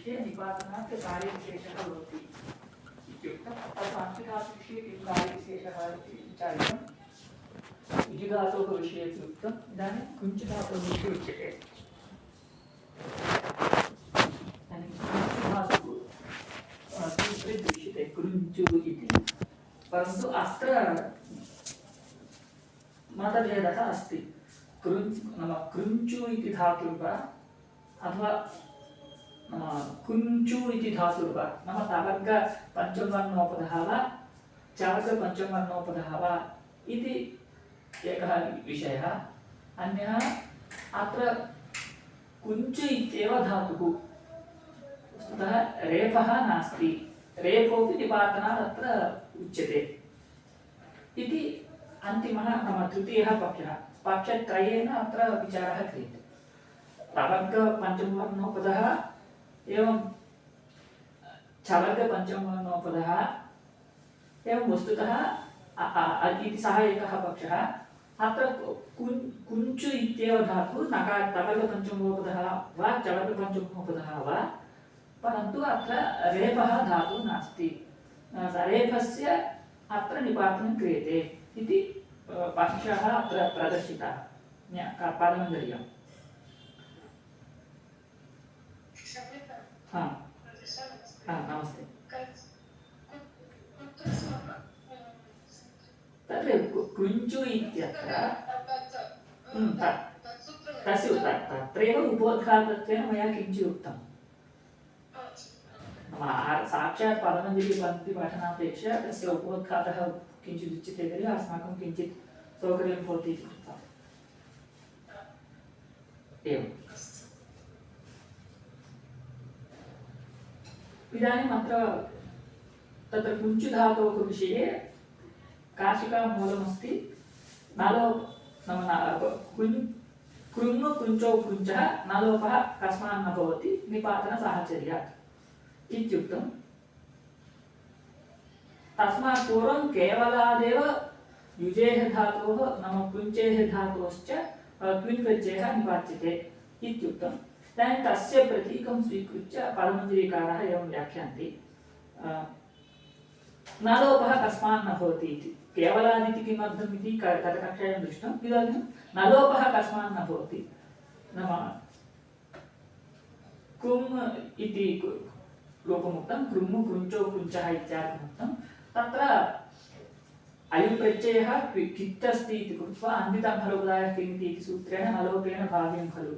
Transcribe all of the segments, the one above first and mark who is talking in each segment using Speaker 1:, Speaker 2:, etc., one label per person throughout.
Speaker 1: विषये निपातनात् कार्यविशेषः भवति इत्युक्तं तत् साङ्ख्यधातुविषये किं कार्यविशेषः इति विचारितं विजिधातोः विषये इति उक्तम् इदानीं कुञ्चधातोः विषये उच्यते इदानीं कुञ्चधातुः अ, सूत्रे दृश्यते कुञ्चु इति परन्तु अत्र मतभेदः अस्ति कृञ् नाम कृञ्चु इति धातुर्वा अथवा नाम कुञ्चु इति धातुर्वा नाम तवर्ग पञ्चमवर्णोपदः वा चवर्ग पञ्चमवर्णोपदः वा इति एकः विषयः अन्यः अत्र कुञ्चु इत्येव धातुः वस्तुतः रेफः नास्ति रेफोऽपि निपातनात् अत्र उच्यते इति अन्तिमः नाम तृतीयः पक्षः पक्षत्रयेन अत्र विचारः क्रियते प्रवर्गपञ्चमवर्णोपदः एवं छवर्गपञ्चमवर्णोपदः एवं वस्तुतः अ- अ- अ- इति सः एकः पक्षः अत्र कुञ् कुञ्चु इत्येव धातुः नकार तवर्गपञ्चमोपदः वा चवर्गपञ्चमोपदः वा परन्तु अत्र रेफः धातुः नास्ति अ, रेफस्य अत्र निपातनं क्रियते इति अ, पक्षः अत्र प्रदर्शितः न्या- क- पादमङ्गल्यम् हा। हा। नमस्ते। कु- कुञ्चु इत्यत्र हम्म, तस्य तत्रैव उपोद्घातत्वेन मया किञ्चित् उक्तम्। नाम साक्षात् पदमञ्जलिपङ्क्तिपठनापेक्षया तस्य उपोद्घातः किञ्चित् उच्यते तर्हि अस्माकं किञ्चित् सौकर्यं भवति इति कृत्वा एवम्। इदानीम् अत्र तत्र कुञ्चुधातोः विषये काशिकामूलमस्ति नलो नाम कुञ् कृङ् कुञ्चौ कुञ्चः नलोपः कस्मान् न भवति निपातनसाहचर्यात् इत्युक्तं तस्मात् पूर्वं केवलादेव युजेः धातोः नाम धातोश्च निपात्यते इत्युक्तम् इदानीं तस्य प्रतीकं स्वीकृत्य पदमञ्जरीकाराः एवं व्याख्यान्ति अ, नलोपः कस्मात् न भवति इति केवलादिति किमर्थम् इति क- गतकक्षायां दृष्टम् इदानीं नलोपः कस्मात् न भवति नाम कुम् इति कु- रूपमुक्तं कृमु कृञ्चो कृञ्चः इत्यादिमुक्तं तत्र अयं प्रत्ययः कि- कित् अस्ति इति कृत्वा अन्वितं खलु उदायः किम् इति इति सूत्रेण नलोपेन भाव्यं खलु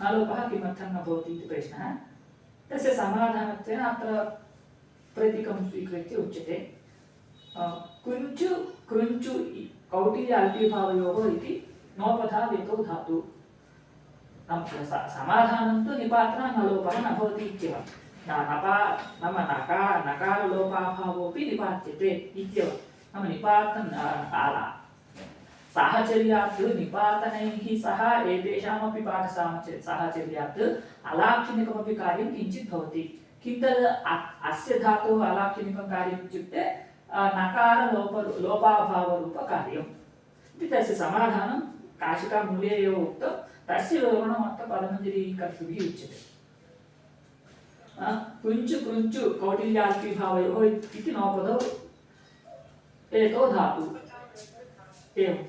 Speaker 1: नलोपः किमर्थं न भवति इति प्रश्नः तस्य समाधानत्वेन अत्र प्रतीकं स्वीकृत्य उच्यते अ, कुञ्चु कृञ्चु इ- कौटिल्य अल्पीभावयोः इति नोपधा वेतौ धातु नाम स- समाधानं तु निपातना नलोपः न भवति इत्येव न- नपा नाम नका नकारलोपाभावोऽपि निपात्यते इत्येव नाम निपातन సాహచర్యాత్ నిపాతనైః సహ ఏతేషామపి పాఠసామచ సాహచర్యాత్ అలాక్షణికమపి కార్యం కించిత్ భవతి. కింద అస్య ధాతు అలాక్షణికం కార్యం ఇత్యుక్తే నకార లోప లోపాభావ రూప కార్యం. ఇది తస్య సమాధానం. కాశికామూలే ఏవ ఉక్త. తస్య వివరణం అంత పదమంజరి కర్తృభిः ఉచ్యతే కుంచు కుంచు కౌటిల్యాల్పి భావయో ఇది నోపదో ఏతో ధాతు एवं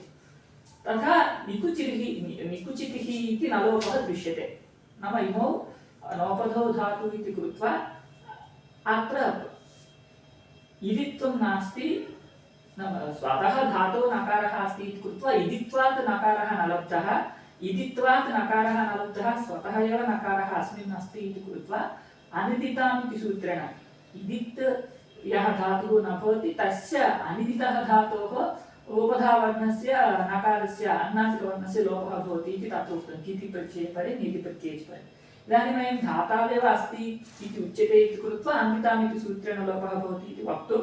Speaker 1: तथा निकुचितिः नि- निकुचितिः इति नलोपः दृश्यते नाम इमौ नोपधौ धातु इति कृत्वा अत्र इदित्वं नास्ति नाम स्वतः धातोः नकारः अस्ति इति कृत्वा इदित्वात् नकारः न लब्धः इदित्वात् नकारः न लब्धः स्वतः एव नकारः अस्मिन् अस्ति इति कृत्वा अनिदिताम् इति सूत्रेण इदित् यः धातुः न भवति तस्य अनिदितः धातोः उपधावर्णस्य नकारस्य अन्नासिकवर्णस्य लोपः भवति इति तत्र उक्तं किति प्रत्यये परे नीति प्रत्यये च परे इदानीं वयं धातावेव अस्ति इति उच्यते इति कृत्वा अन्विताम् इति सूत्रेण लोपः भवति इति वक्तुं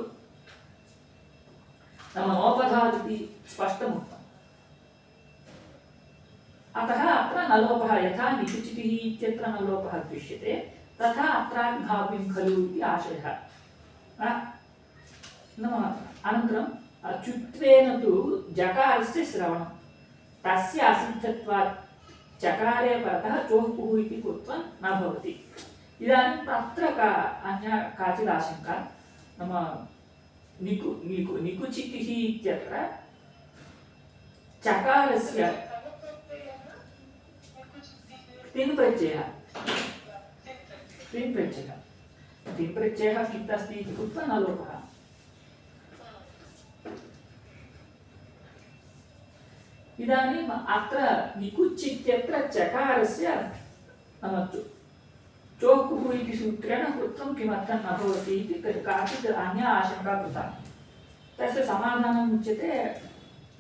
Speaker 1: नाम नोपधात् इति स्पष्टमुक्तम् अतः अत्र नलोपः यथा निकुचितिः इत्यत्र नलोपः दृश्यते तथा अत्रापि भाव्यं खलु इति आशयः अ, नाम अनन्तरं अ, चुत्वेन तु जकारस्य श्रवणं तस्य असिद्धत्वात् चकारे परतः चोः पुः इति कृत्वा न भवति इदानीं तत्र का अन्या काचित् आशङ्का नाम निकु निकु निकुचितिः इत्यत्र चकारस्य तिन् प्रत्ययः तिन् प्रत्ययः तिन् प्रत्ययः कित् अस्ति इति कृत्वा न लोपः इदानीम् अत्र निकुच् इत्यत्र चकारस्य नाम चो- चोकुः इति सूत्रेण कृतं किमर्थं न भवति इति का- काचित् अन्या आशङ्का कृता तस्य समाधानम् उच्यते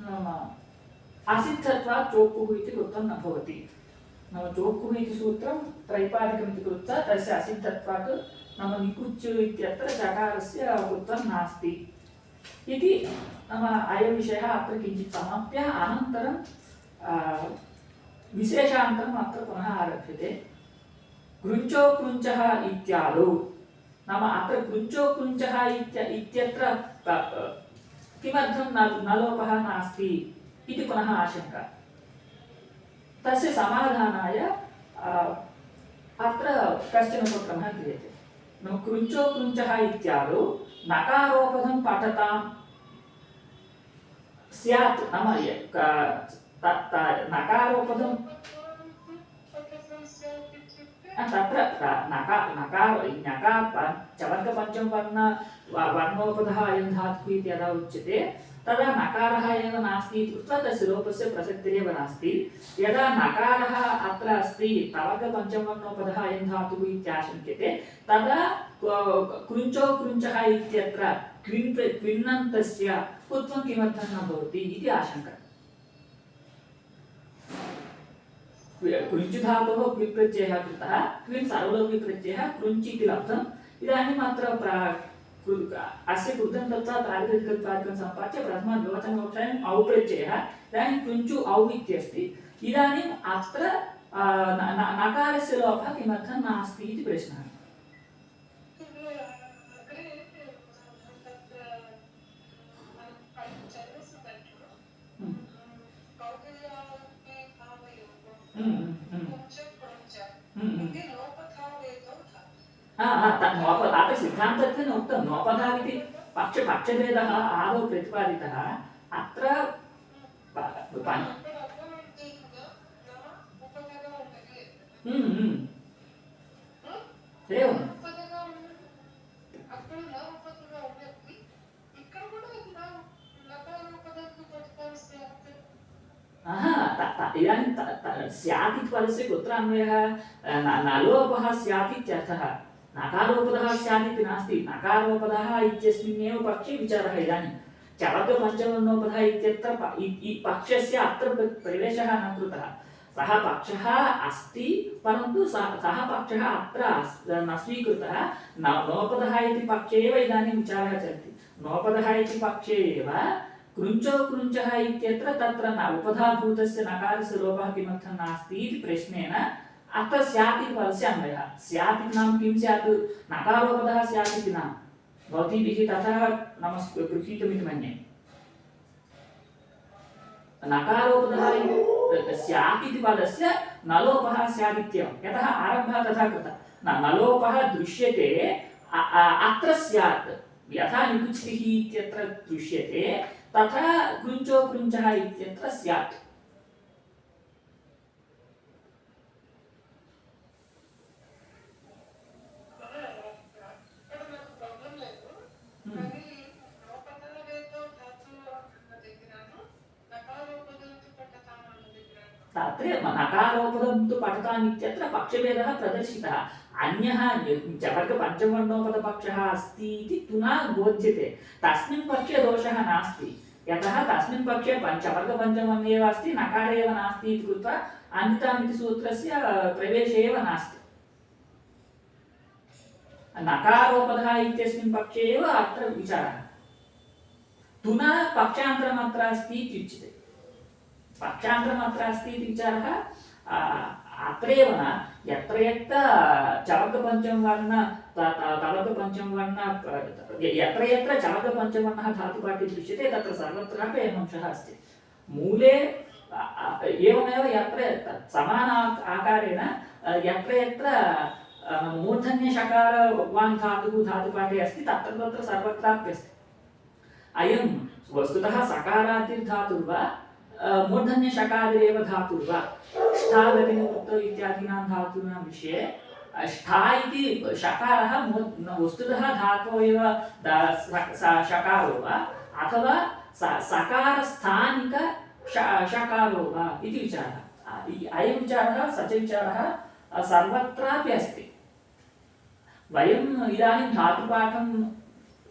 Speaker 1: नाम असिद्धत्वात् चोकुः इति कृतं न भवति नाम चोकुः इति सूत्रं त्रैपादिकम् इति कृत्वा तस्य असिद्धत्वात् नाम निकुच् इत्यत्र चकारस्य कृतं नास्ति ఇది అయం విషయ అత్ర కించిత్ సమాప్య అనంతరం విశేషాంతరం అత్ర పునః ఆరభ్యతే కృంచో కృంచ ఇత్యాలు నామ అత్ర కృంచో కృంచ ఇత్య ఇత్యత్ర కిమర్థం నలోపः నాస్తి ఇది పునః ఆశంక తస్య సమాధానాయ అత్ర కశ్చన ఉపక్రమः క్రియతే కృంచో కృంచ ఇత్యాలు నకారోపదం పఠతాం. స్యాత్ నమ నకారోపదం. తత్ర నకా నకార నకా చవంతపంచం వర్ణ వర్ణోపధ ధాతు ఇది యదా ఉచ్యతే. त- नका नकार नकार प- चवर्गपञ्चमवर्ण व- वर्णोपधः अयं धातुः इति यदा उच्यते तदा नकारः एव नास्ति इति कृत्वा तस्य लोपस्य प्रसक्तिरेव नास्ति यदा नकारः अत्र अस्ति तवर्गपञ्चमवर्णोपधः अयं धातुः इत्याशङ्क्यते तदा क- कृञ्चो कृञ्चः इत्यत्र क्विन् क्विन्नन्तस्य कुत्वं किमर्थं न भवति इति आशङ्का कृञ्चिधातोः क्विन् प्रत्ययः कृतः क्विन् सर्वलौकिकप्रत्ययः कृञ्चि इति लब्धम् इदानीम् अत्र प्रा कृ- अस्य कृतं दत्त्वा प्रातिपदिकत्वादिकं सम्पाद्य प्रथमद्विवचनविषयम् औ प्रत्ययः इदानीं कृञ्चु औ इत्यस्ति इदानीम् अत्र आ, न- न- नकारस्य लोपः किमर्थं नास्ति इति प्रश्नः हम्म, हा सिद्धांत तत् पक्ष, पक्षभेद, आदौ प्रतिपादितः, अत्र हम्म, हम्म। इदानीं स्यात् इति पदस्य कुत्र अन्वयः? नालोपः स्यात् इत्यर्थः। नकारोपदः स्यात् इति नास्ति नकारोपदः इत्यस्मिन्नेव पक्षे विचारः इदानीं चवर्गपञ्चवर्णोपदः इत्यत्र प- इ- इ- पक्षस्य अत्र प्र- प्रवेशः न कृतः सः पक्षः अस्ति परन्तु सः सः पक्षः अत्र अस्- न स्वीकृतः न नोपदः इति पक्षे एव इदानीं विचारः चलति नोपदः इति पक्षे एव कृञ्चो कृञ्चः इत्यत्र तत्र न उपधाभूतस्य नकारस्य लोपः किमर्थं नास्ति इति प्रश्नेन अत्र स्यात् इति पदस्य अन्वयः। स्यात् इति नाम किं स्यात्? नकारोपदः स्यात् इति भवतीभिः नाम गृहीतमिति मन्ये। नकारोपदः स्यात् इति पदस्य नलोपः स्यात् इत्येव। यतः आरम्भः तथा कृतः। न नलोपः दृश्यते अत्र स्यात्। यथा इत्यत्र दृश्यते तथा कृञ्चो कृञ्चः इत्यत्र स्यात्। तत्र नकारोपदं तु पठताम् इत्यत्र पक्षभेदः प्रदर्शितः अन्यः चवर्गपञ्चवर्णोपदपक्षः अस्ति इति तु न बोध्यते तस्मिन् पक्षे दोषः नास्ति यतः तस्मिन् पक्षे पञ्च वर्गपञ्चमम् एव अस्ति नकारे एव नास्ति इति कृत्वा अन्यताम् इति सूत्रस्य प्रवेशे एव नास्ति नकारोपदः इत्यस्मिन् पक्षे एव अत्र विचारः पुनः पक्षान्तरम् अत्र अस्ति इति उच्यते पक्षान्तरम् अत्र अस्ति इति विचारः आ, अत्रैव न यत्र यत्र चवर्गपञ्चमवर्ण त- त- तवर्गपञ्चमवर्ण प- य- यत्र यत्र चवर्गपञ्चमवर्णः धातुपाठे दृश्यते तत्र सर्वत्रापि अयम् अंशः अस्ति मूले आ, आ, एवमेव यत्र त- समान आ- आकारेण आ, यत्र यत्र आ, अ, मूर्धन्यषकार वान् धातुः धातुपाठे अस्ति तत्र तत्र सर्वत्रापि अस्ति अयं वस्तुतः सकारातिर्धातुर्वा अ, मूर्धन्यषकादिरेव धातुर्वा ष्ठागतिनिवृत्तौ इत्यादीनां धातूनां विषये अ, ष्ठा इति षकारः मू- न- वस्तुतः धातोः एव द- स- स- षकारो वा अथवा स- सकारस्थानिक ष- षकारो वा इति विचारः अ, इ- अयं विचारः स च विचारः अ, सर्वत्रापि अस्ति वयम् इदानीं धातुपाठं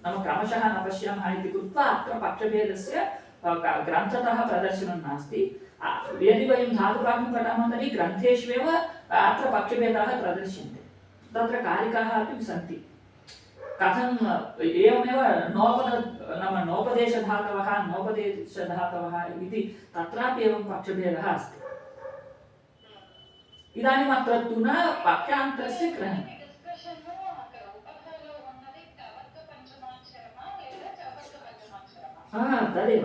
Speaker 1: नाम क्रमशः न पश्यामः इति कृत्वा अत्र पक्षभेदस्य अ, क- ग्रन्थतः प्रदर्शनं नास्ति यदि वयं धातुपाठं पठामः तर्हि ग्रन्थेष्वेव अत्र पक्षभेदाः प्रदर्श्यन्ते तत्र कारिकाः अपि सन्ति कथम् एवमेव नोपद नाम नोपदेशधातवः नोपदेशधातवः इति तत्रापि एवं पक्षभेदः अस्ति इदानीम् अत्र तु न पक्षान्तरस्य ग्रहणम् तदेव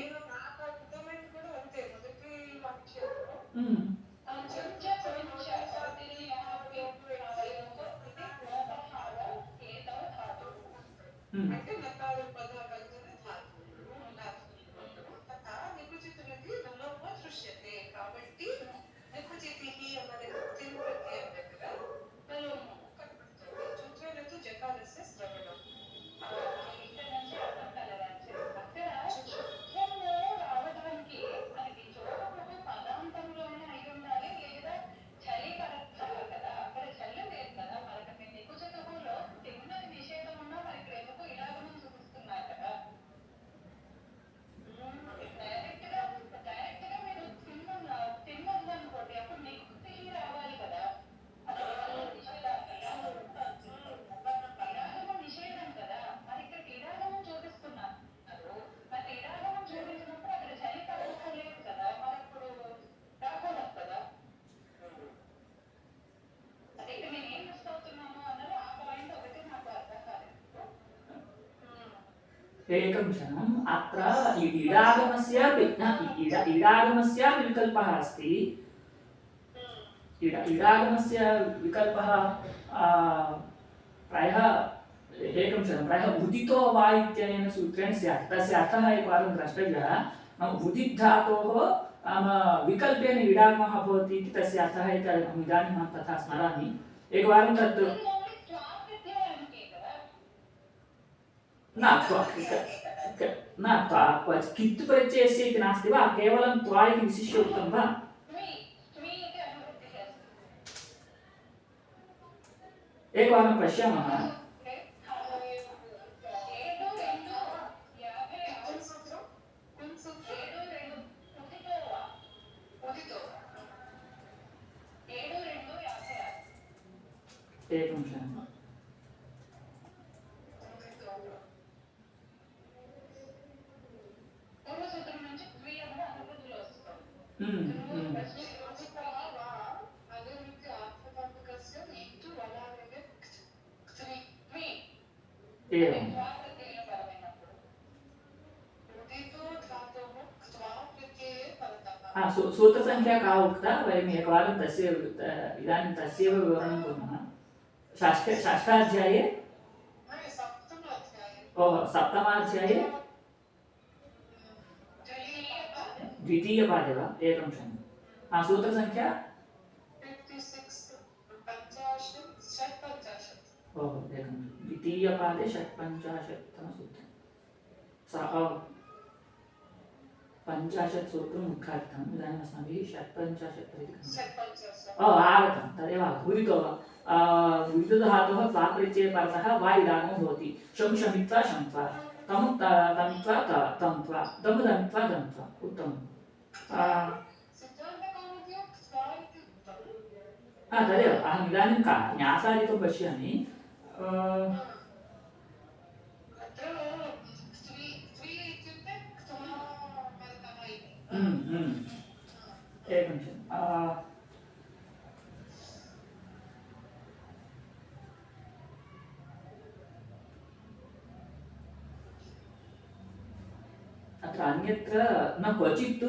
Speaker 1: एकं क्षणम् अत्र इ- इडागमस्यापि न इ- इड- इडागमस्यापि विकल्पः अस्ति इड इडागमस्य विकल्पः आ, प्रायः एकं क्षणं प्रायः उदितो वा इत्यनेन सूत्रेण स्यात् तस्य अर्थः एकवारं द्रष्टव्यः नाम उदिद्धातोः नाम विकल्पेन इडागमः भवति इति तस्य अर्थः इति अहम् इदानीम् अहं तथा स्मरामि एकवारं तत् न त्वा न त्वा क्वच कित् प्रत्ययस्य इति नास्ति वा केवलं त्वा इति विशिष्य उक्तं वा एकवारं पश्यामः हाँ, सूत्रसंख्या का उक्ता वयम् एकवारं तस्य इदानीं तस्यैव विवरणं कुर्मः। षष्ठ षष्ठाध्याये?
Speaker 2: हाँ,
Speaker 1: ओ सप्तमाध्याये? द्वितीयपादे वा? एकं शून्यं सूत्रसङ्ख्या ओहो एकं द्वितीयपादे षट्पञ्चाशत्तमसूत्रं सः पञ्चाशत् सूत्रं इदानीम् अस्माभिः षट्पञ्चाशत् ओ आगतं. तदेव वा? भवति. शं शमित्वा शं त्वा. तं तं त्वा दं उत्तमम्. तदेव अहम् इदानीं का न्यासादिकं पश्यामि आ,
Speaker 2: अत्र स्त्री स्त्री इत्युक्ते क्त्वा परतः इति
Speaker 1: हम्म, हम्म, एकं क्षणम् आ, अत्र अन्यत्र न क्वचित्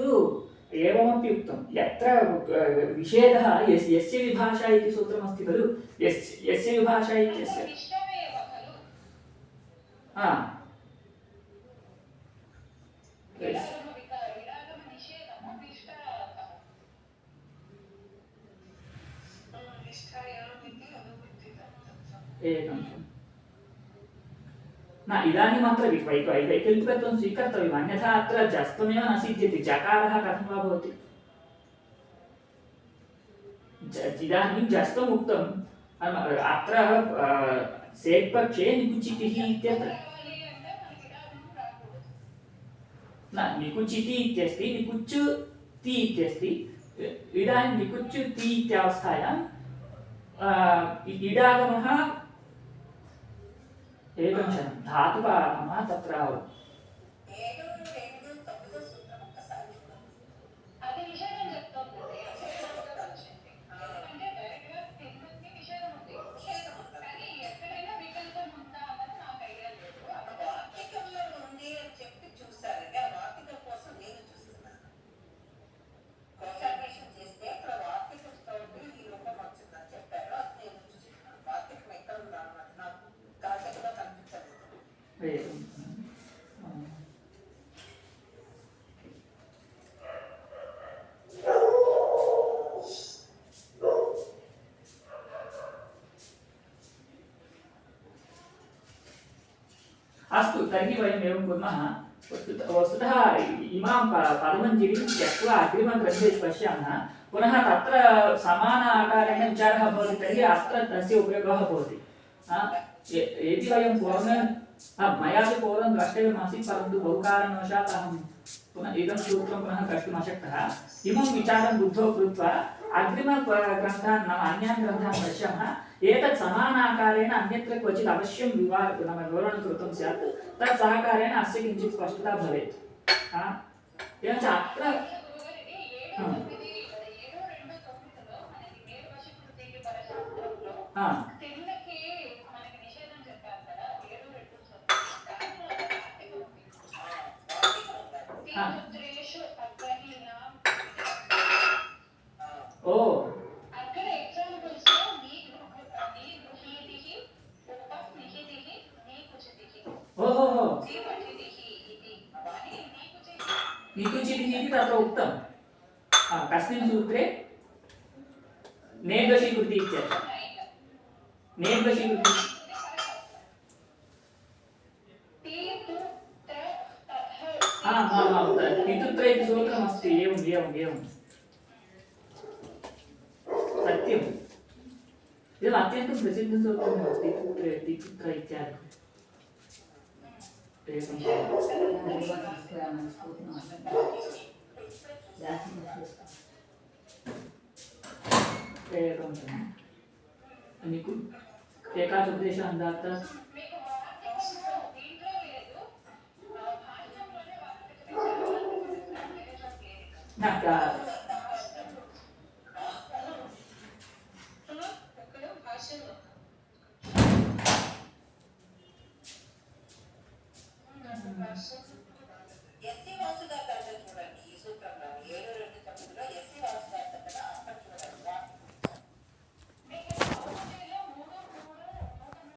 Speaker 1: एवमपि उक्तं यत्र अ, विषेदः यस् यस्य विभाषा इति सूत्रमस्ति खलु यस् यस्य विभाषा इत्यस्य
Speaker 3: इष्टमेव खलु
Speaker 1: हा
Speaker 3: विरागम
Speaker 1: न इदानीमत्र वैकल्पिकत्वं स्वीकर्तव्यम् अन्यथा अत्र जस्तमेव न सिद्ध्यति जकारः कथं वा भवति इदानीं जस्तम् उक्तम् अत्र सेट्पक्षे निकुचितिः इत्यत्र न निकुचिति इत्यस्ति निकुच् ति इत्यस्ति इदानीं निकुच् ति इत्यावस्थायां इडागमः एकं धातुकारामः तत्र एकं अ, अस्तु तर्हि वयम् एवं कुर्मः। वस्तुतः वस्तुतः इमां पुनः तत्र समान आकारेण विचारः भवति तर्हि अत्र यदि वयं पूर्वं हा, मयापि पूर्वं द्रष्टव्यमासीत् परन्तु बहुकारणवशात् अहं पुनः इदं सूत्रं पुनः द्रष्टुम् अशक्तः इमं विचारं बुद्धौ कृत्वा अग्रिमग्रन्थान् नाम अन्यान् ग्रन्थान् पश्यामः एतत् समानाकारेण अन्यत्र क्वचित् अवश्यं विवा नाम विवरणं कृतं स्यात् तत् सहकारेण अस्य किञ्चित् स्पष्टता भवेत् हा? एवञ्च अत्र
Speaker 3: ఏడు ఓ ఓహో
Speaker 1: నీకు
Speaker 3: చిరిగిది తర్వాత ఉక్తం కస్మిన్ సూత్రే నేంగ స్వీకృతి ఇచ్చారు నేంగ స్వీకృతి
Speaker 1: సూత్రమస్తి ఏం
Speaker 3: ఏం ఏం ఇది
Speaker 1: అత్యంత ప్రసిద్ధ సూత్రం దిక్కు ఇచ్చారు
Speaker 3: మీకు ఏకాశుద్దేశ అందాత
Speaker 1: నాకు